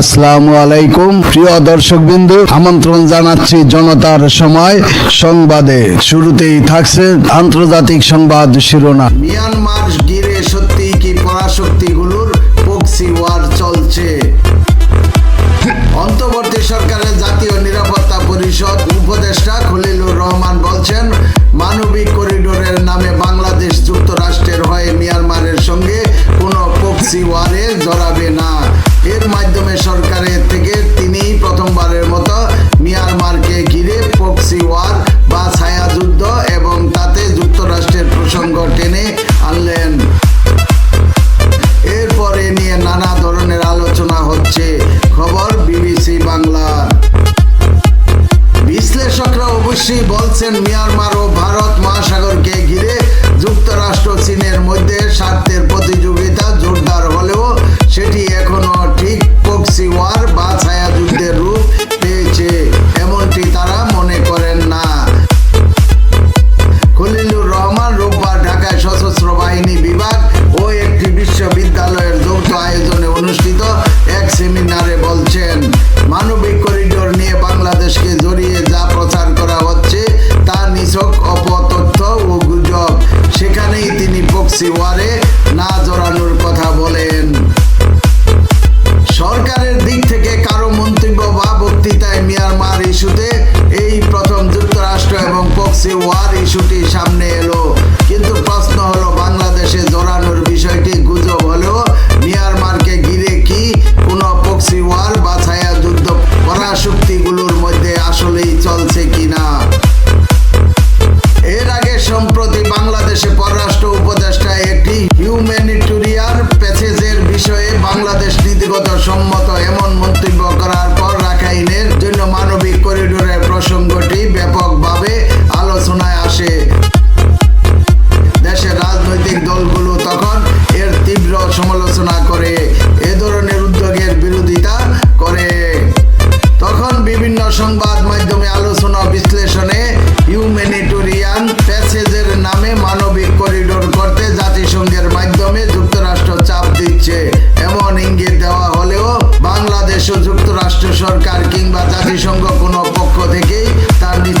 আসসালামু আলাইকুম, প্রিয় দর্শকবৃন্দ। আমন্ত্রণ জানাচ্ছি জনতার সময়। সংবাদে শুরুতেই থাকছে আন্তর্জাতিক সংবাদ শিরোনাম। মিয়ানমার গিরে সত্যি কি পরাশক্তিগুলোর পক্ষী মিয়ানমার ও ভারত মহাসাগরকে ঘিরে যুক্তরাষ্ট্র চীনের মধ্যে স্বার্থে না জড়ানোর কথা বলেন। সরকারের দিক থেকে কারও মন্তব্য বা বক্তৃতায় মিয়ানমার ইস্যুতে এই প্রথম যুক্তরাষ্ট্র এবং পক্সি ওয়ার ইস্যুটি সামনে এলো। সম্মত এমন মন্তব্য করার পর